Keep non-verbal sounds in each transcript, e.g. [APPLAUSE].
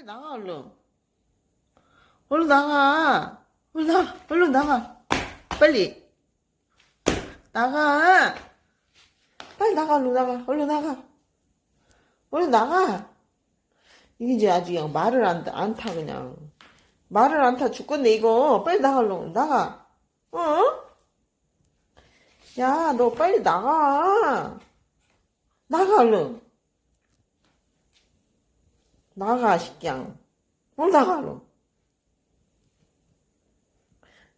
빨리 나가 얼른. 얼른 나가. 얼른 나가. 얼른 나가. 빨리. 나가. 빨리 나가. 얼른 나가. 얼른 나가. 얼른 나가. 이게 이제 아주 그냥 말을 안, 안 타, 그냥. 말을 안 타. 죽겠네, 이거. 빨리 나가, 얼른. 나가. 어? 야, 너 빨리 나가. 나가, 얼른. 나가, 식양. 어, 나가, 얼른.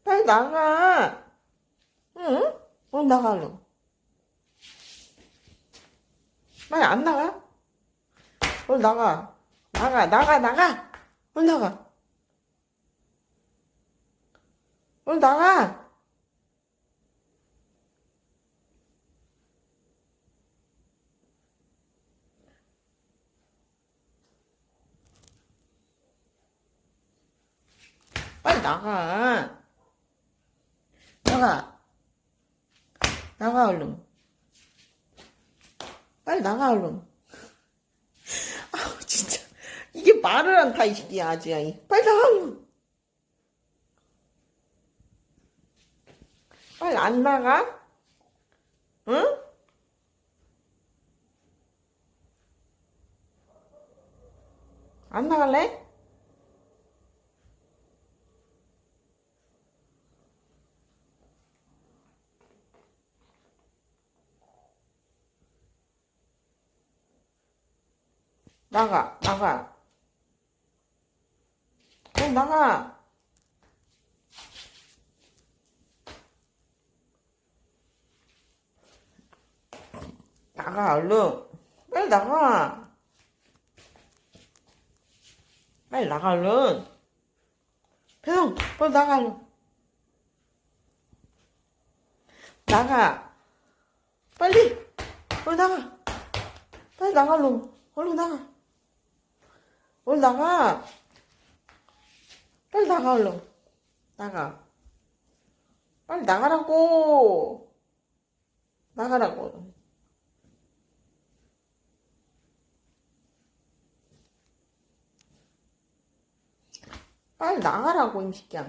빨리 나가. 응? 어, 나가, 얼른. 빨리 안 나가? 얼른 나가. 나가, 나가, 나가. 얼른 나가. 얼른 나가. 나가. 나가. 나가, 얼른. 빨리 나가, 얼른. [LAUGHS] 아우, 진짜. 이게 말을 안 타, 이 새끼야. 이. 빨리 나가, 얼른. 빨리 안 나가? 응? 안 나갈래? 나가, 나가. 어, 나가. 나가, 얼른. 빨리 나가. 빨리 나가, 얼른. 배송, 빨리 나가, 얼른. 나가. 빨리. 빨리 나가. 빨리 나가, 얼른. 얼른 나가. 얼른 나가. 빨리 나가, 얼른. 나가. 빨리 나가라고. 나가라고. 빨리 나가라고, 이 새끼야.